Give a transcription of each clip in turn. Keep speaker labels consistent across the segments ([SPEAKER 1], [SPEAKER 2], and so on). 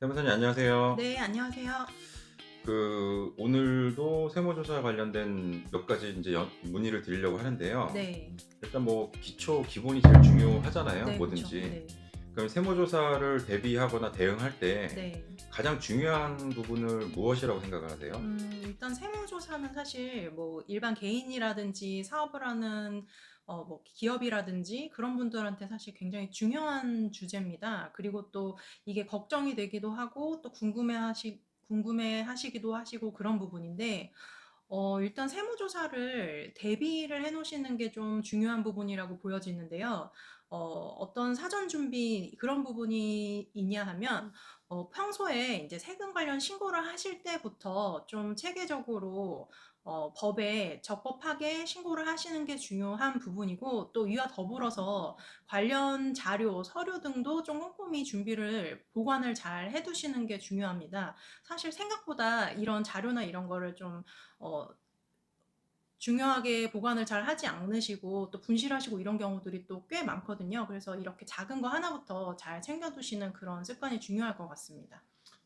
[SPEAKER 1] 세무사님 안녕하세요.
[SPEAKER 2] 네, 안녕하세요.
[SPEAKER 1] 그 오늘도 세무조사 관련된 몇 가지 이제 연- 문의를 드리려고 하는데요.
[SPEAKER 2] 네.
[SPEAKER 1] 일단 뭐 기초 기본이 제일 중요하잖아요.
[SPEAKER 2] 네,
[SPEAKER 1] 뭐든지.
[SPEAKER 2] 그렇죠. 네.
[SPEAKER 1] 그럼 세무조사를 대비하거나 대응할 때
[SPEAKER 2] 네.
[SPEAKER 1] 가장 중요한 부분을 무엇이라고 생각하세요?
[SPEAKER 2] 음, 일단 세무조사는 사실 뭐 일반 개인이라든지 사업을 하는 어, 뭐 기업이라든지 그런 분들한테 사실 굉장히 중요한 주제입니다. 그리고 또 이게 걱정이 되기도 하고 또 궁금해 하시 궁금해 하시기도 하시고 그런 부분인데 어, 일단 세무조사를 대비를 해 놓으시는 게 좀 중요한 부분이라고 보여지는데요. 어, 어떤 사전 준비 그런 부분이 있냐 하면 어, 평소에 이제 세금 관련 신고를 하실 때부터 좀 체계적으로 어, 법에 적법하게 신고를 하시는 게 중요한 부분이고 또 이와 더불어서 관련 자료, 서류 등도 좀 꼼꼼히 준비를 보관을 잘 해두시는 게 중요합니다. 사실 생각보다 이런 자료나 이런 거를 좀 어, 중요하게 보관을 잘 하지 않으시고 또 분실하시고 이런 경우들이 또 꽤 많거든요. 그래서 이렇게 작은 거 하나부터 잘 챙겨두시는 그런 습관이 중요할 것 같습니다.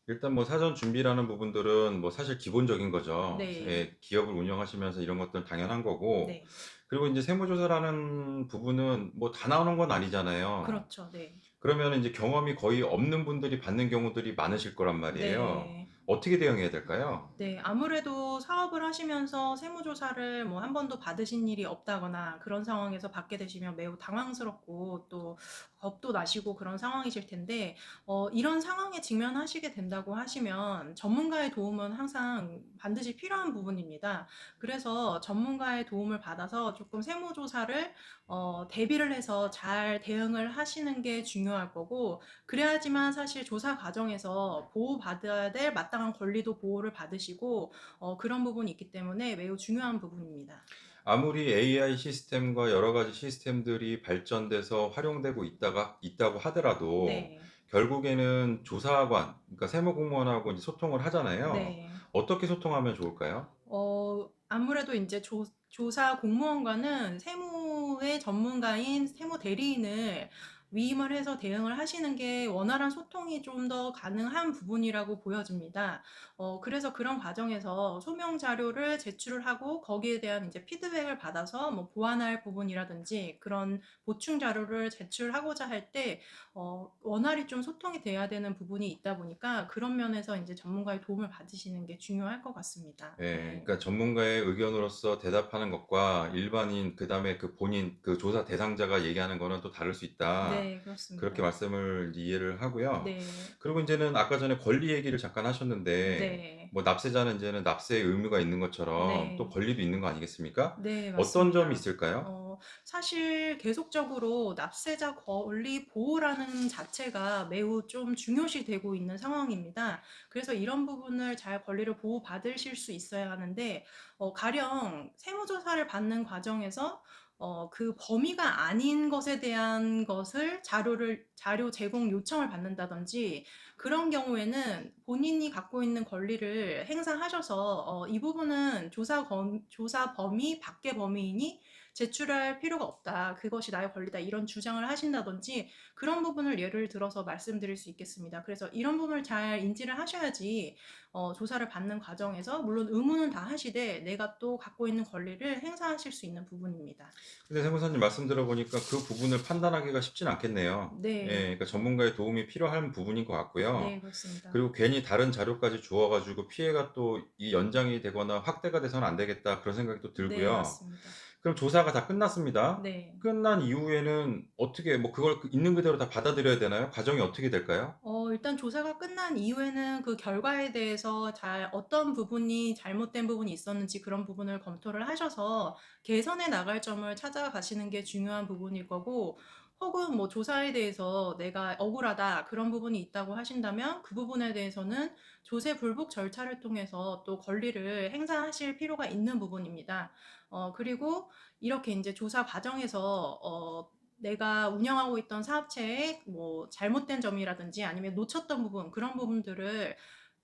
[SPEAKER 1] 일단 뭐 사전 준비라는 부분들은 뭐 사실 기본적인 거죠.
[SPEAKER 2] 네.
[SPEAKER 1] 예, 기업을 운영하시면서 이런 것들은 당연한 거고.
[SPEAKER 2] 네,
[SPEAKER 1] 그리고 이제 세무조사라는 부분은 뭐 다 나오는 건 아니잖아요.
[SPEAKER 2] 그렇죠. 네.
[SPEAKER 1] 그러면 이제 경험이 거의 없는 분들이 받는 경우들이 많으실 거란 말이에요.
[SPEAKER 2] 네.
[SPEAKER 1] 어떻게 대응해야 될까요?
[SPEAKER 2] 네, 아무래도 사업을 하시면서 세무조사를 뭐 한 번도 받으신 일이 없다거나 그런 상황에서 받게 되시면 매우 당황스럽고 또 겁도 나시고 그런 상황이실 텐데, 어, 이런 상황에 직면하시게 된다고 하시면 전문가의 도움은 항상 반드시 필요한 부분입니다. 그래서 전문가의 도움을 받아서 조금 세무조사를 어, 대비를 해서 잘 대응을 하시는 게 중요할 거고, 그래야지만 사실 조사 과정에서 보호받아야 될 마땅한 권리도 보호를 받으시고 어, 그런 부분이 있기 때문에 매우 중요한 부분입니다.
[SPEAKER 1] 아무리 AI 시스템과 여러 가지 시스템들이 발전돼서 활용되고 있다가 있다고 하더라도
[SPEAKER 2] 네,
[SPEAKER 1] 결국에는 조사관, 그러니까 세무공무원하고 이제 소통을 하잖아요.
[SPEAKER 2] 네.
[SPEAKER 1] 어떻게 소통하면 좋을까요?
[SPEAKER 2] 어, 아무래도 이제 조, 조사 공무원과는 세무의 전문가인 세무 대리인을 위임을 해서 대응을 하시는 게 원활한 소통이 좀 더 가능한 부분이라고 보여집니다. 어, 그래서 그런 과정에서 소명 자료를 제출을 하고 거기에 대한 이제 피드백을 받아서 뭐 보완할 부분이라든지 그런 보충 자료를 제출하고자 할때 어, 원활히 좀 소통이 돼야 되는 부분이 있다 보니까 그런 면에서 이제 전문가의 도움을 받으시는 게 중요할 것 같습니다.
[SPEAKER 1] 예,
[SPEAKER 2] 네.
[SPEAKER 1] 그러니까 전문가의 의견으로서 대답하는 것과 일반인, 그다음에 그 본인, 그 조사 대상자가 얘기하는 거는 또 다를 수 있다.
[SPEAKER 2] 네, 그렇습니다.
[SPEAKER 1] 그렇게 말씀을 이해를 하고요.
[SPEAKER 2] 네,
[SPEAKER 1] 그리고 이제는 아까 전에 권리 얘기를 잠깐 하셨는데
[SPEAKER 2] 네,
[SPEAKER 1] 뭐 납세자는 이제는 납세의 의무가 있는 것처럼
[SPEAKER 2] 네.
[SPEAKER 1] 또 권리도 있는 거 아니겠습니까?
[SPEAKER 2] 네,
[SPEAKER 1] 어떤
[SPEAKER 2] 맞습니다.
[SPEAKER 1] 점이 있을까요?
[SPEAKER 2] 어, 사실 계속적으로 납세자 권리 보호라는 자체가 매우 좀 중요시 되고 있는 상황입니다. 그래서 이런 부분을 잘 권리를 보호받으실 수 있어야 하는데, 어, 가령 세무조사를 받는 과정에서 어, 그 범위가 아닌 것에 대한 것을 자료를, 자료 제공 요청을 받는다든지, 그런 경우에는 본인이 갖고 있는 권리를 행사하셔서, 어, 이 부분은 조사 범, 조사 범위 밖의 범위이니 제출할 필요가 없다. 그것이 나의 권리다. 이런 주장을 하신다든지 그런 부분을 예를 들어서 말씀드릴 수 있겠습니다. 그래서 이런 부분을 잘 인지를 하셔야지 어, 조사를 받는 과정에서 물론 의무는 다 하시되 내가 또 갖고 있는 권리를 행사하실 수 있는 부분입니다.
[SPEAKER 1] 근데 세무사님 말씀 들어보니까 그 부분을 판단하기가 쉽진 않겠네요.
[SPEAKER 2] 네.
[SPEAKER 1] 예, 그러니까 전문가의 도움이 필요한 부분인 것 같고요.
[SPEAKER 2] 네, 그렇습니다.
[SPEAKER 1] 그리고 괜히 다른 자료까지 주어가지고 피해가 또 이 연장이 되거나 확대가 돼서는 안 되겠다 그런 생각이 또
[SPEAKER 2] 네,
[SPEAKER 1] 들고요.
[SPEAKER 2] 맞습니다.
[SPEAKER 1] 그럼 조사가 다 끝났습니다.
[SPEAKER 2] 네.
[SPEAKER 1] 끝난 이후에는 어떻게 뭐 그걸 있는 그대로 다 받아들여야 되나요? 과정이 어떻게 될까요?
[SPEAKER 2] 어, 일단 조사가 끝난 이후에는 그 결과에 대해서 잘 어떤 부분이 잘못된 부분이 있었는지 그런 부분을 검토를 하셔서 개선해 나갈 점을 찾아가시는 게 중요한 부분일 거고, 혹은 뭐 조사에 대해서 내가 억울하다 그런 부분이 있다고 하신다면 그 부분에 대해서는 조세 불복 절차를 통해서 또 권리를 행사하실 필요가 있는 부분입니다. 어, 그리고 이렇게 이제 조사 과정에서 어, 내가 운영하고 있던 사업체에 뭐 잘못된 점이라든지 아니면 놓쳤던 부분 그런 부분들을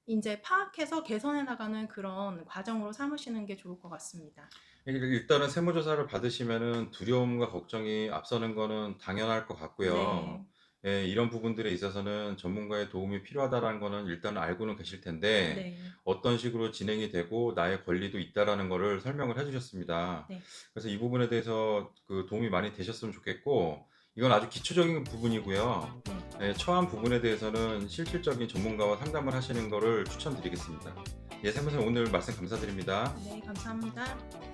[SPEAKER 2] 이제 파악해서 개선해 나가는 그런 과정으로 삼으시는 게 좋을 것 같습니다.
[SPEAKER 1] 일단은 세무조사를 받으시면은 두려움과 걱정이 앞서는 거는 당연할 것 같고요.
[SPEAKER 2] 네.
[SPEAKER 1] 예, 이런 부분들에 있어서는 전문가의 도움이 필요하다라는 거는 일단 알고는 계실 텐데
[SPEAKER 2] 네.
[SPEAKER 1] 어떤 식으로 진행이 되고 나의 권리도 있다라는 거를 설명을 해주셨습니다.
[SPEAKER 2] 네.
[SPEAKER 1] 그래서 이 부분에 대해서 그 도움이 많이 되셨으면 좋겠고 이건 아주 기초적인 부분이고요.
[SPEAKER 2] 네.
[SPEAKER 1] 예, 처한 부분에 대해서는 실질적인 전문가와 상담을 하시는 거를 추천드리겠습니다. 예, 상무님 오늘 말씀 감사드립니다.
[SPEAKER 2] 네, 감사합니다.